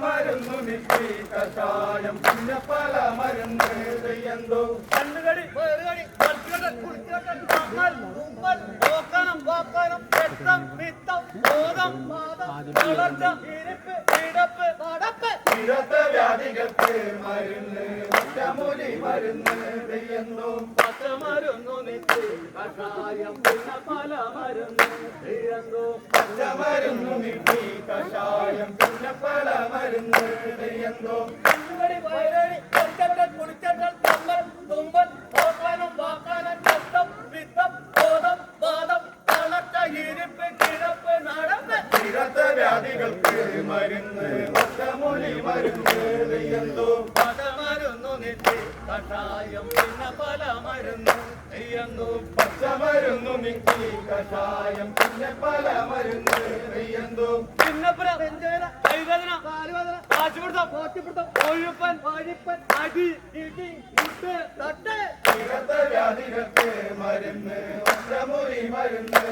മരുന്ന് മിട്ടി കഷായം പിന്നെ പല മരുന്ന് നെയ്യന്തോ കണ്ണുകടി ഉമ്മൽ ഓക്കണം വാക്കണം രക്തം പിത്തം ബോധം വളർച്ച ഇരിപ്പ് ഇടപ്പ് തീരത്ത വ്യാധികൾക്ക് മരുന്ന് ഒറ്റമൂലി മരുന്ന് നെയ്യന്തോ പച്ചമരുന്നു നിറ്റ് കഷായം പിന്നെ പല മരുന്ന് ഇഴന്നു പച്ചമരുന്നു മിട്ടി കഷായം പിന്നെ പല മരുന്ന് വ്യാധികൾക്ക് മരുന്ന് ഒറ്റമൂലി മരുന്ന് എന്തോ പടമരുന്നു നിറ്റ് കഷായം പിന്നെ പല മരുന്ന് നെയ്യുന്നു പച്ചമരുന്നു മിക്കി കഷായം പിന്നെ പല മരുന്ന് എന്തോ ചിന്നപ്പുര നെഞ്ചേന കൈവേദന കാലുവേദന കാശുപിടുത്തം പോറ്റിപ്പിടുത്തം അടി ഇടി ഇട്ട് തട്ട്. വ്യാധികൾക്ക് മരുന്ന് ഒറ്റമൂലി മരുന്ന്